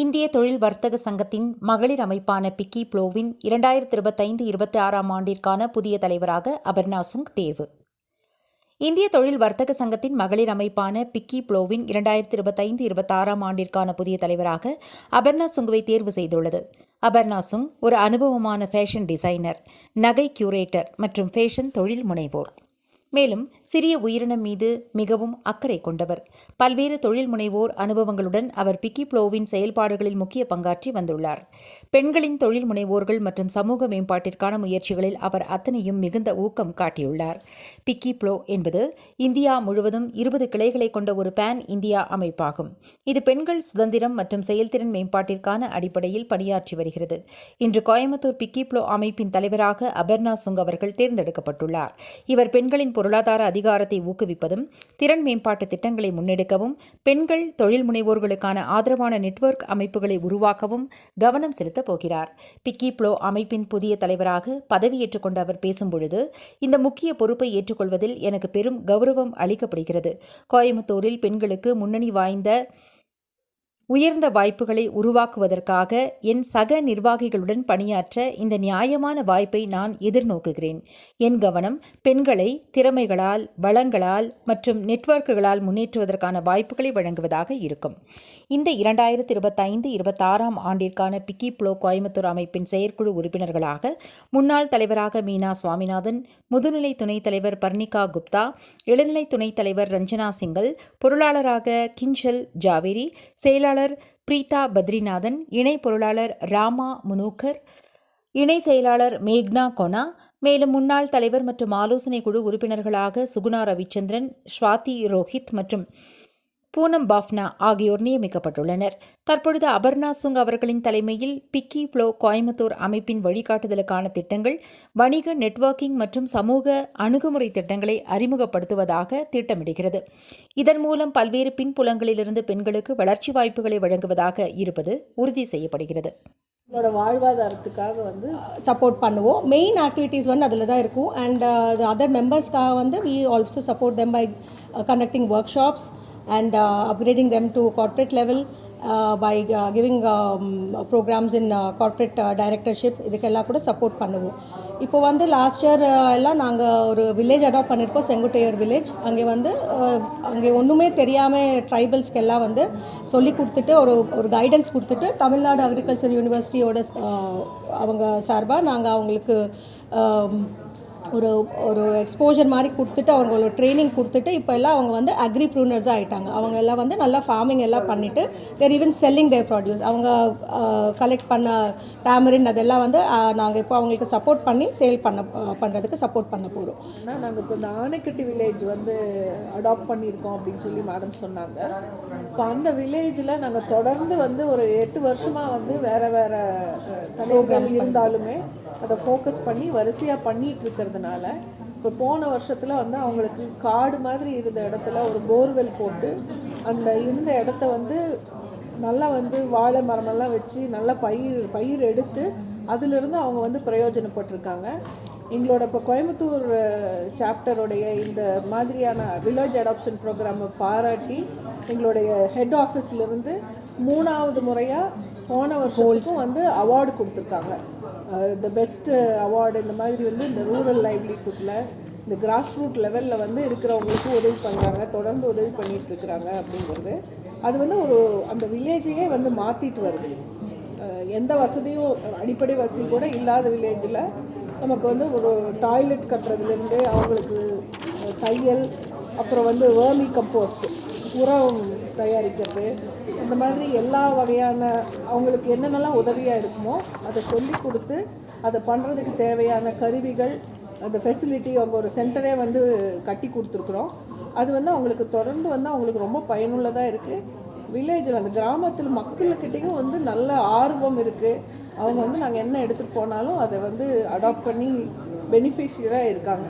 இந்திய தொழில் வர்த்தக சங்கத்தின் மகளிர் அமைப்பான பிக்கி ப்ளோவின் இரண்டாயிரத்தி இருபத்தைந்து இருபத்தி ஆறாம் ஆண்டிற்கான புதிய தலைவராக அபர்ணா சுங் தேர்வு. இந்திய தொழில் வர்த்தக சங்கத்தின் மகளிர் அமைப்பான பிக்கி ப்ளோவின் இரண்டாயிரத்தி இருபத்தைந்து இருபத்தாறாம் ஆண்டிற்கான புதிய தலைவராக அபர்ணா சுங்குவை தேர்வு செய்துள்ளது. அபர்ணா சுங் ஒரு அனுபவமான ஃபேஷன் டிசைனர் நகை கியூரேட்டர் மற்றும் ஃபேஷன் தொழில் முனைவோர். மேலும் சிறிய உயிரினம் மீது மிகவும் அக்கறை கொண்டவர். பல்வேறு தொழில் முனைவோர் அனுபவங்களுடன் அவர் பிக்கி ப்ளோவின் செயல்பாடுகளில் முக்கிய பங்காற்றி வந்துள்ளார். பெண்களின் தொழில் முனைவோர்கள் மற்றும் சமூக மேம்பாட்டிற்கான முயற்சிகளில் அவர் அத்தனையும் மிகுந்த ஊக்கம் காட்டியுள்ளார். பிக்கி ப்ளோ என்பது இந்தியா முழுவதும் இருபது கிளைகளை கொண்ட ஒரு பேன் இந்தியா அமைப்பாகும். இது பெண்கள் சுதந்திரம் மற்றும் செயல்திறன் மேம்பாட்டிற்கான அடிப்படையில் பணியாற்றி வருகிறது. இன்று கோயம்புத்தூர் பிக்கி ப்ளோ அமைப்பின் தலைவராக அபர்ணா சுங் அவர்கள் தேர்ந்தெடுக்கப்பட்டுள்ளார். இவர் பெண்களின் பொருளாதார அதிகாரத்தை ஊக்குவிப்பதும் திறன் மேம்பாட்டு திட்டங்களை முன்னெடுக்கவும் பெண்கள் தொழில் முனைவோர்களுக்கான ஆதரவான நெட்வொர்க் அமைப்புகளை உருவாக்கவும் கவனம் செலுத்தப் போகிறார். பிக்கி ப்ளோ அமைப்பின் புதிய தலைவராக பதவியேற்றுக் கொண்ட அவர் பேசும்பொழுது இந்த முக்கிய பொறுப்பை ஏற்றுக்கொள்வதில் எனக்கு பெரும் கௌரவம் அளிக்கப்படுகிறது. கோயம்புத்தூரில் பெண்களுக்கு முன்னணி வாய்ந்த உயர்ந்த வாய்ப்புகளை உருவாக்குவதற்காக என் சக நிர்வாகிகளுடன் பணியாற்ற இந்த நியாயமான வாய்ப்பை நான் எதிர்நோக்குகிறேன். என் கவனம் பெண்களை திறமைகளால் வளங்களால் மற்றும் நெட்வொர்க்குகளால் முன்னேற்றுவதற்கான வாய்ப்புகளை வழங்குவதாக இருக்கும். இந்த இரண்டாயிரத்தி இருபத்தைந்து இருபத்தாறாம் ஆண்டிற்கான பிக்கி ப்ளோ கோயம்புத்தூர் அமைப்பின் செயற்குழு உறுப்பினர்களாக முன்னாள் தலைவராக மீனா சுவாமிநாதன் முதுநிலை துணைத் தலைவர் பர்ணிகா குப்தா இளநிலை துணைத் தலைவர் ரஞ்சனா சிங்கல் பொருளாளராக கிஞ்சல் ஜாவேரி செயலாளர் பொருளாளர் பிரீதா பத்ரிநாதன் இணை பொருளாளர் ராமா முனூக்கர் இணை செயலாளர் மேக்னா கொனா மேலும் முன்னாள் தலைவர் மற்றும் ஆலோசனை குழு உறுப்பினர்களாக சுகுணா ரவிச்சந்திரன் ஸ்வாதி ரோஹித் மற்றும் பூனம் பாஃப்னா ஆகியோர் நியமிக்கப்பட்டுள்ளனர். தற்பொழுது அபர்ணா சுங் அவர்களின் தலைமையில் பிக்கி ப்ளோ கோயம்புத்தூர் அமைப்பின் வழிகாட்டுதலுக்கான திட்டங்கள் வணிக நெட்வொர்க்கிங் மற்றும் சமூக அணுகுமுறை திட்டங்களை அறிமுகப்படுத்துவதாக திட்டமிடுகிறது. இதன் மூலம் பல்வேறு பின்புலங்களிலிருந்து பெண்களுக்கு வளர்ச்சி வாய்ப்புகளை வழங்குவதாக இருப்பது உறுதி செய்யப்படுகிறது. என்னோட வாழ்வாதாரத்துக்காக வந்து சப்போர்ட் பண்ணுவோம். மெயின் ஆக்டிவிட்டீஸ் வந்து அதில் தான் இருக்கும். அண்ட் அதர் மெம்பர்ஸ்க்காக வந்து we also support them by conducting workshops and upgrading them to corporate level by giving programmes in corporate directorship இதுக்கெல்லாம் கூட சப்போர்ட் பண்ணுவோம். இப்போ வந்து லாஸ்ட் இயர் uh, எல்லாம் நாங்கள் ஒரு வில்லேஜ் அடாப்ட் பண்ணியிருக்கோம் செங்குட்டையர் வில்லேஜ் அங்கே வந்து uh, அங்கே ஒன்றுமே தெரியாமல் ட்ரைபல்ஸ்க்கெல்லாம் வந்து சொல்லி கொடுத்துட்டு ஒரு ஒரு கைடன்ஸ் கொடுத்துட்டு தமிழ்நாடு அக்ரிகல்ச்சர் யூனிவர்சிட்டியோட uh, அவங்க சார்பாக நாங்கள் அவங்களுக்கு um, ஒரு ஒரு எக்ஸ்போஜர் மாதிரி கொடுத்துட்டு அவங்க ஒரு ட்ரைனிங் கொடுத்துட்டு இப்போ எல்லாம் அவங்க வந்து அக்ரி ப்ரூனர்ஸாக ஆகிட்டாங்க அவங்க எல்லாம் வந்து நல்லா ஃபார்மிங் எல்லாம் பண்ணிவிட்டு they even selling their produce அவங்க கலெக்ட் பண்ண டேமரின் அதெல்லாம் வந்து நாங்கள் இப்போ அவங்களுக்கு சப்போர்ட் பண்ணி சேல் பண்ண பண்ணுறதுக்கு சப்போர்ட் பண்ண போகிறோம் ஆனால் நாங்கள் இப்போ இந்த ஆனைக்கட்டி வில்லேஜ் வந்து அடாப்ட் பண்ணியிருக்கோம் அப்படின்னு சொல்லி மேடம் சொன்னாங்க. இப்போ அந்த வில்லேஜில் நாங்கள் தொடர்ந்து வந்து ஒரு எட்டு வருஷமாக வந்து வேறு வேறு தலைவர்கள் இருந்தாலுமே அதை ஃபோக்கஸ் பண்ணி வரிசையாக பண்ணிகிட்டு இருக்கிறதுனால இப்போ போன வருஷத்தில் வந்து அவங்களுக்கு காடு மாதிரி இருந்த இடத்துல ஒரு போர்வெல் போட்டு அந்த இருந்த இடத்த வந்து நல்லா வந்து வாழை மரமெல்லாம் வச்சு நல்லா பயிர் பயிர் எடுத்து அதிலிருந்து அவங்க வந்து பிரயோஜனப்பட்டிருக்காங்க. எங்களோட இப்போ கோயம்புத்தூர் சாப்டருடைய இந்த மாதிரியான வில்லேஜ் அடாப்ஷன் ப்ரோக்ராமை பாராட்டி எங்களுடைய ஹெட் ஆஃபீஸ்லேருந்து மூணாவது முறையாக போன வருஷத்துக்கும் வந்து அவார்டு கொடுத்துருக்காங்க. த பெஸ்ட்டு அவார்டு இந்த மாதிரி வந்து இந்த ரூரல் லைவ்லிஹுட்டில் இந்த கிராஸ் ரூட் லெவலில் வந்து இருக்கிறவங்களுக்கு உதவி பண்ணுறாங்க தொடர்ந்து உதவி பண்ணிகிட்டு இருக்கிறாங்க அப்படிங்கிறது. அது வந்து ஒரு அந்த வில்லேஜையே வந்து மாற்றிட்டு வருது. எந்த வசதியும் அடிப்படை வசதி கூட இல்லாத வில்லேஜில் நமக்கு வந்து ஒரு டாய்லெட் கட்டுறதுலேருந்து அவங்களுக்கு தையல் அப்புறம் வந்து வேர்மி கம்போஸ்ட் உரம் தயாரிக்கிறது இந்த மாதிரி எல்லா வகையான அவங்களுக்கு என்னென்னலாம் உதவியாக இருக்குமோ அதை சொல்லி கொடுத்து அதை பண்ணுறதுக்கு தேவையான கருவிகள் அந்த ஃபெசிலிட்டி அவங்க ஒரு சென்டரே வந்து கட்டி கொடுத்துருக்குறோம். அது வந்து அவங்களுக்கு தொடர்ந்து வந்து அவங்களுக்கு ரொம்ப பயனுள்ளதாக இருக்குது வில்லேஜில் அந்த கிராமத்தில் மக்கள்கிட்டையும் வந்து நல்ல ஆர்வம் இருக்குது அவங்க வந்து நாங்கள் என்ன எடுத்துகிட்டு போனாலும் அதை வந்து அடாப்ட் பண்ணி பெனிஃபிஷியராக இருக்காங்க.